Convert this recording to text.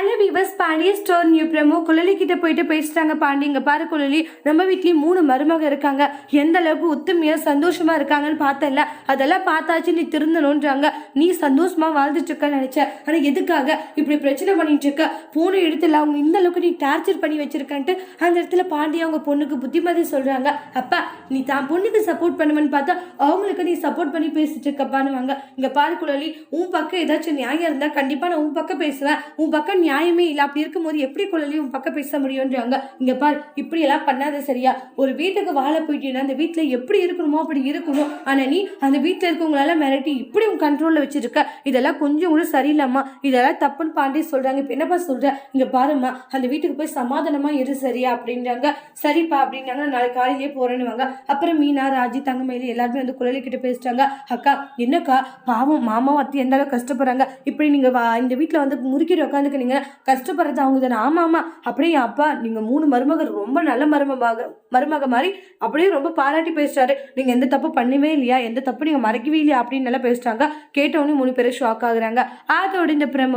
Hello விவஸ் Pandiya store new promo Kuzhali கிட்ட போயிட்டு பேசிட்டாங்க பாண்டி இங்க பாரு குழலி நம்ம வீட்லயும் மூணு மருமக இருக்காங்க. எந்த அளவுக்கு ஒத்துமையா சந்தோஷமா இருக்காங்கன்னு பார்த்தல அதெல்லாம் பார்த்தாச்சு நீ திருந்தணுன்றாங்க. நீ சந்தோஷமா வாழ்ந்துட்டு இருக்க நினைச்ச. ஆனா எதுக்காக இப்படி பிரச்சனை பண்ணிட்டு இருக்க போன இடத்துல அவங்க இந்த அளவுக்கு நீ டார்ச்சர் பண்ணி வச்சிருக்கன்ட்டு அந்த இடத்துல பாண்டி அவங்க பொண்ணுக்கு புத்திமதி சொல்றாங்க. அப்பா நீ தான் பொண்ணுக்கு சப்போர்ட் பண்ணுவேன்னு பார்த்தா அவங்களுக்கு நீ சப்போர்ட் பண்ணி பேசிட்டு இருக்கப்பானுவாங்க இங்க பாரு குழலி உன் பக்கம் ஏதாச்சும் நியாயம் இருந்தா கண்டிப்பா நான் உன் பக்கம் பேசுவேன். உன் பக்கம் நியாயமே இல்லை. அப்படி இருக்கும்போது எப்படி குழந்தையும் உன் பக்கம் பேச முடியும்ன்றாங்க? இங்கே பார் இப்படி எல்லாம் பண்ணாத சரியா? ஒரு வீட்டுக்கு வாழ போயிட்டீங்கன்னா அந்த வீட்டில் எப்படி இருக்கணுமோ அப்படி இருக்கணும். ஆனால் நீ அந்த வீட்டில் இருக்கவங்களால மிரட்டி இப்படி உன் கண்ட்ரோலில் வச்சுருக்க. இதெல்லாம் கொஞ்சம் கூட சரியில்லாமா? இதெல்லாம் தப்புன்னு பாண்டே சொல்கிறாங்க இப்போ என்னப்பா சொல்கிறேன் இங்கே பாரும்மா அந்த வீட்டுக்கு போய் சமாதானமாக இரு சரியா அப்படின்றாங்க. சரிப்பா அப்படின்னாங்க. நாளைக்கு காலையிலேயே போகிறேன்னுவாங்க அப்புறம் மீனா ராஜி தங்கமேலி எல்லாருமே வந்து குழலி கிட்ட பேசிட்டாங்க. அக்கா என்னக்கா? பாவம் மாமாவும் அத்தி எந்த அளவுக்கு கஷ்டப்படுறாங்க? இப்படி நீங்கள் வா- இந்த வீட்டில் வந்து முறுக்கிட்டு உட்காந்துக்கிறீங்க கஷ்டப்படுறது அவங்க தானே ஆமா ஆமா. அப்படியே என் அப்பா நீங்க மூணு மருமகள் ரொம்ப நல்ல மருமமாக மருமக மாதிரி அப்படியே ரொம்ப பாராட்டி பேசுகிறாரு நீங்க எந்த தப்பு பண்ணவே இல்லையா? எந்த தப்பு நீங்க மறைக்கவே இல்லையா? அப்படின்னு நல்லா பேசுறாங்க. கேட்டவொடனே மூணு பேரும் ஷாக் ஆகுறாங்க. அதோட இந்த பிரம